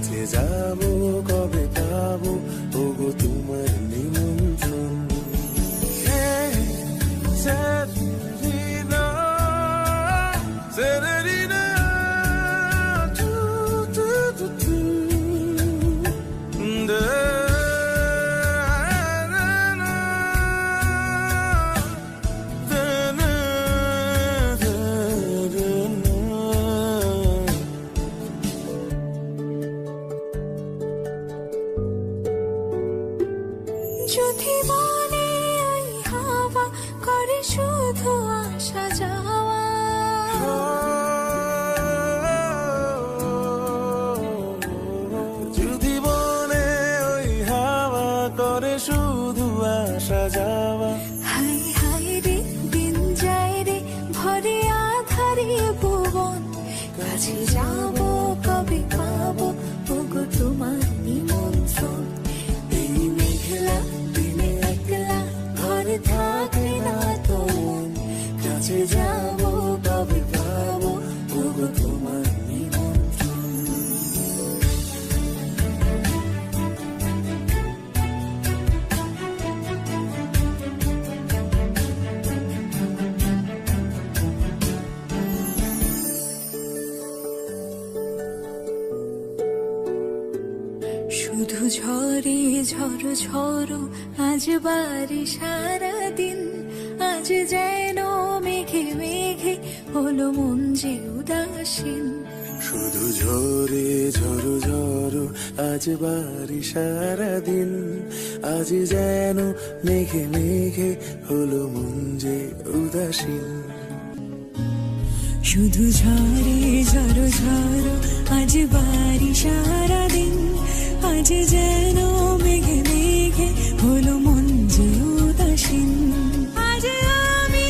কাছে যাব কবে পাবো ওগো তোমার নিমন্ত্রণ tu, যদি হাওয়া করে শুধু আসা যাওয়া। যদি বনে ওই হাওয়া করে শুধু আসা যাওয়া। হাই হাই রে দিন যায় রে ভরে আধারে ভুবন। কাছে যাব শুধু ঝরে ঝড়ো ঝড়ো আজ বাড়ি সারাদিন আজ যেন মেঘে মেঘে হলো মন যে উদাসীন। শুধু ঝরে ঝরো ঝরো আজ বাড়ি সারাদিন আজ যেন মেঘে মেঘে হলো মন যে উদাসীন। শুধু ঝরে ঝড়ো ঝড়ো আজ বাড়ি সারাদিন আজ যেন মেঘে মেঘে হলো মন যে উদাসীন। আজ আমি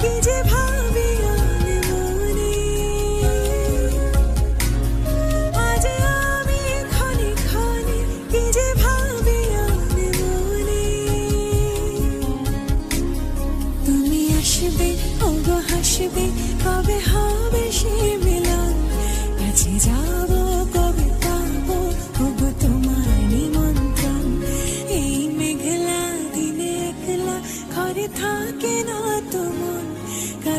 কি যে ভাবি মনে। আজ আমি ক্ষণে ক্ষণে কি যে ভাবি মনে। তুমি আসবে, ওগো হাসবে, কবে হবে সে মিলন? কাছে যাব